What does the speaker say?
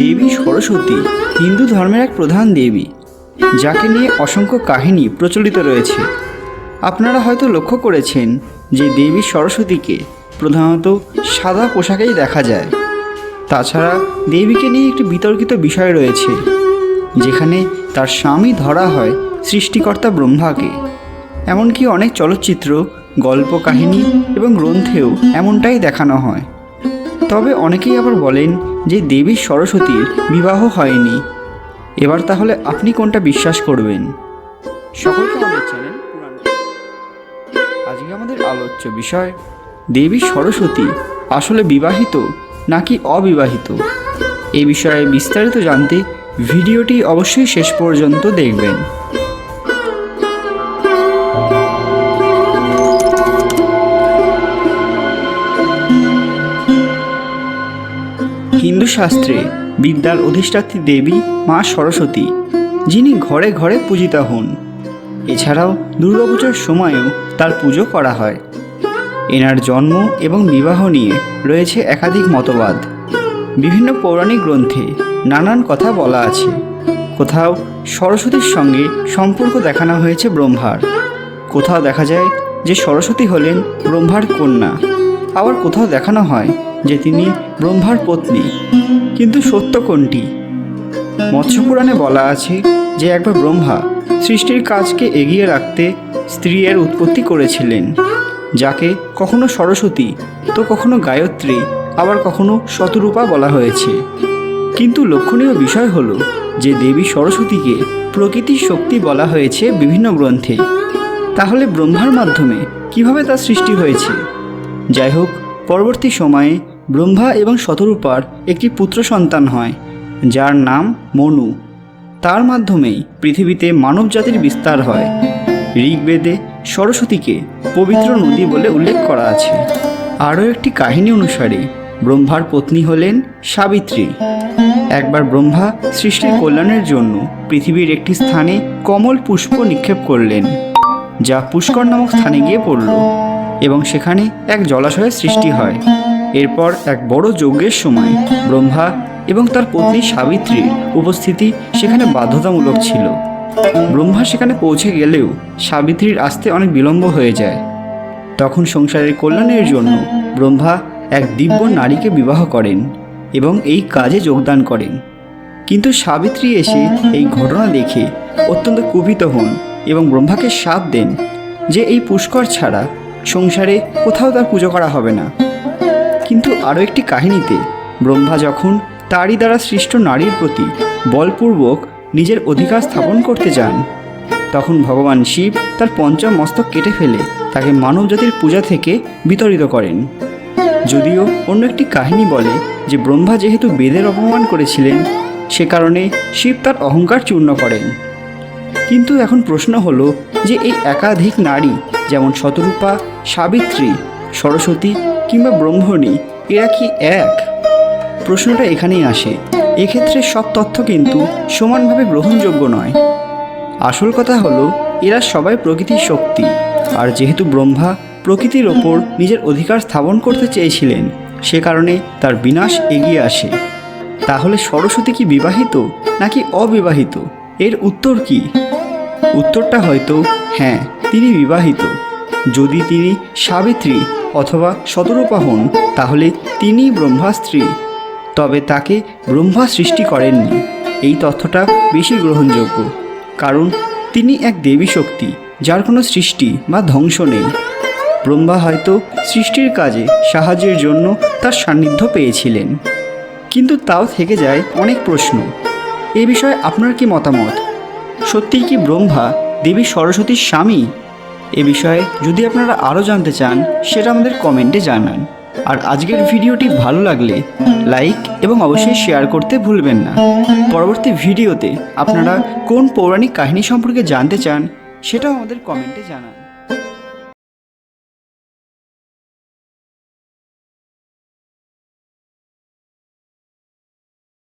দেবী সরস্বতী হিন্দু ধর্মের এক প্রধান দেবী, যাকে নিয়ে অসংখ্য কাহিনী প্রচলিত রয়েছে। আপনারা হয়তো লক্ষ্য করেছেন যে দেবী সরস্বতীকে প্রধানত সাদা পোশাকেই দেখা যায়। তাছাড়া দেবীকে নিয়ে একটি বিতর্কিত বিষয় রয়েছে, যেখানে তার স্বামী ধরা হয় সৃষ্টিকর্তা ব্রহ্মাকে। এমনকি অনেক চলচ্চিত্র গল্প কাহিনী এবং গ্রন্থেও এমনটাই দেখানো হয়। তবে অনেকেই আবার বলেন যে দেবী সরস্বতীর বিবাহ হয়নি। এবার তাহলে আপনি কোনটা বিশ্বাস করবেন? সকলকে আমাদের চ্যানেল আজকে আমাদের আলোচ্য বিষয়, দেবী সরস্বতী আসলে বিবাহিত নাকি অবিবাহিত? এই বিষয়ে বিস্তারিত জানতে ভিডিওটি অবশ্যই শেষ পর্যন্ত দেখবেন। শাস্ত্রে বিদ্যার অধিষ্ঠাত্রী দেবী মা সরস্বতী, যিনি ঘরে ঘরে পূজিতা হন। এছাড়াও দুর্গাপুজোর সময়ও তার পুজো করা হয়। এনার জন্ম এবং বিবাহ নিয়ে রয়েছে একাধিক মতবাদ। বিভিন্ন পৌরাণিক গ্রন্থে নানান কথা বলা আছে। কোথাও সরস্বতীর সঙ্গে সম্পর্ক দেখানো হয়েছে ব্রহ্মার। কোথাও দেখা যায় যে সরস্বতী হলেন ব্রহ্মার কন্যা। আবার কোথাও দেখানো হয় যে তিনি ব্রহ্মার পত্নী। কিন্তু সত্য কোনটি? মৎস্যপুরাণে বলা আছে যে একবার ব্রহ্মা সৃষ্টির কাজকে এগিয়ে রাখতে স্ত্রী এর উৎপত্তি করেছিলেন, যাকে কখনো সরস্বতী তো কখনো গায়ত্রী, আবার কখনো শতরূপা বলা হয়েছে। কিন্তু লক্ষণীয় বিষয় হলো যে দেবী সরস্বতীকে প্রকৃতির শক্তি বলা হয়েছে বিভিন্ন গ্রন্থে। তাহলে ব্রহ্মার মাধ্যমে কীভাবে তার সৃষ্টি হয়েছে? যাই হোক পরবর্তী সময়ে ব্রহ্মা এবং শতরূপার একটি পুত্র সন্তান হয়, যার নাম মনু। তার মাধ্যমেই পৃথিবীতে মানব জাতির বিস্তার হয়। ঋগ্বেদে সরস্বতীকে পবিত্র নদী বলে উল্লেখ করা আছে। আরও একটি কাহিনী অনুসারে ব্রহ্মার পত্নী হলেন সাবিত্রী। একবার ব্রহ্মা সৃষ্টির কল্যাণের জন্য পৃথিবীর একটি স্থানে কমল পুষ্প নিক্ষেপ করলেন, যা পুষ্কর নামক স্থানে গিয়ে পড়ল। এবং সেখানে এক জলাশয়ের সৃষ্টি হয়। এরপর এক বড় যজ্ঞের সময় ব্রহ্মা এবং তার পত্নী সাবিত্রীর উপস্থিতি সেখানে বাধ্যতামূলক ছিল। ব্রহ্মা সেখানে পৌঁছে গেলেও সাবিত্রীর আসতে অনেক বিলম্ব হয়ে যায়। তখন সংসারের কল্যাণের জন্য ব্রহ্মা এক দিব্য নারীকে বিবাহ করেন এবং এই কাজে যোগদান করেন। কিন্তু সাবিত্রী এসে এই ঘটনা দেখে অত্যন্ত কুপিত হন এবং ব্রহ্মাকে সাপ দেন যে এই পুষ্কর ছাড়া সংসারে কোথাও তার পুজো করা হবে না। কিন্তু আরও একটি কাহিনীতে ব্রহ্মা যখন তারই দ্বারা সৃষ্ট নারীর প্রতি বলপূর্বক নিজের অধিকার স্থাপন করতে যান, তখন ভগবান শিব তার পঞ্চম মস্তক কেটে ফেলে তাকে মানবজাতির পূজা থেকে বিতরিত করেন। যদিও অন্য একটি কাহিনী বলে যে ব্রহ্মা যেহেতু বেদের অপমান করেছিলেন, সে কারণে শিব তার অহংকার চূর্ণ করেন। কিন্তু এখন প্রশ্ন হলো যে এই একাধিক নারী যেমন শতরূপা সাবিত্রী, সরস্বতী কিংবা ব্রহ্মণী, এরা কি এক? প্রশ্নটা এখানেই আসে। এক্ষেত্রে সব তথ্য কিন্তু সমানভাবে গ্রহণযোগ্য নয়। আসল কথা হলো, এরা সবাই প্রকৃতির শক্তি, আর যেহেতু ব্রহ্মা প্রকৃতির ওপর নিজের অধিকার স্থাপন করতে চেয়েছিলেন, সে কারণে তার বিনাশ এগিয়ে আসে। তাহলে সরস্বতী কি বিবাহিত, নাকি অবিবাহিত? এর উত্তর কি? উত্তরটা হয়তো হ্যাঁ তিনি বিবাহিত। যদি তিনি সাবিত্রী অথবা শতরূপা হন, তাহলে তিনি ব্রহ্মা স্ত্রী তবে তাকে ব্রহ্মা সৃষ্টি করেননি। এই তথ্যটা বেশি গ্রহণযোগ্য। কারণ তিনি এক দেবী শক্তি, যার কোনো সৃষ্টি বা ধ্বংস নেই। ব্রহ্মা হয়তো সৃষ্টির কাজে সাহায্যের জন্য তার সান্নিধ্য পেয়েছিলেন। কিন্তু তাও থেকে যায় অনেক প্রশ্ন। এ বিষয়ে আপনার কি মতামত? সত্যিই কি ব্রহ্মা দেবী সরস্বতীর স্বামী? এ বিষয়ে যদি আপনারা আরও জানতে চান, সেটা আমাদের কমেন্টে জানান। আর আজকের ভিডিওটি ভালো লাগলে লাইক এবং অবশ্যই শেয়ার করতে ভুলবেন না। পরবর্তী ভিডিওতে আপনারা কোন পৌরাণিক কাহিনী সম্পর্কে জানতে চান, সেটাও আমাদের কমেন্টে জানান।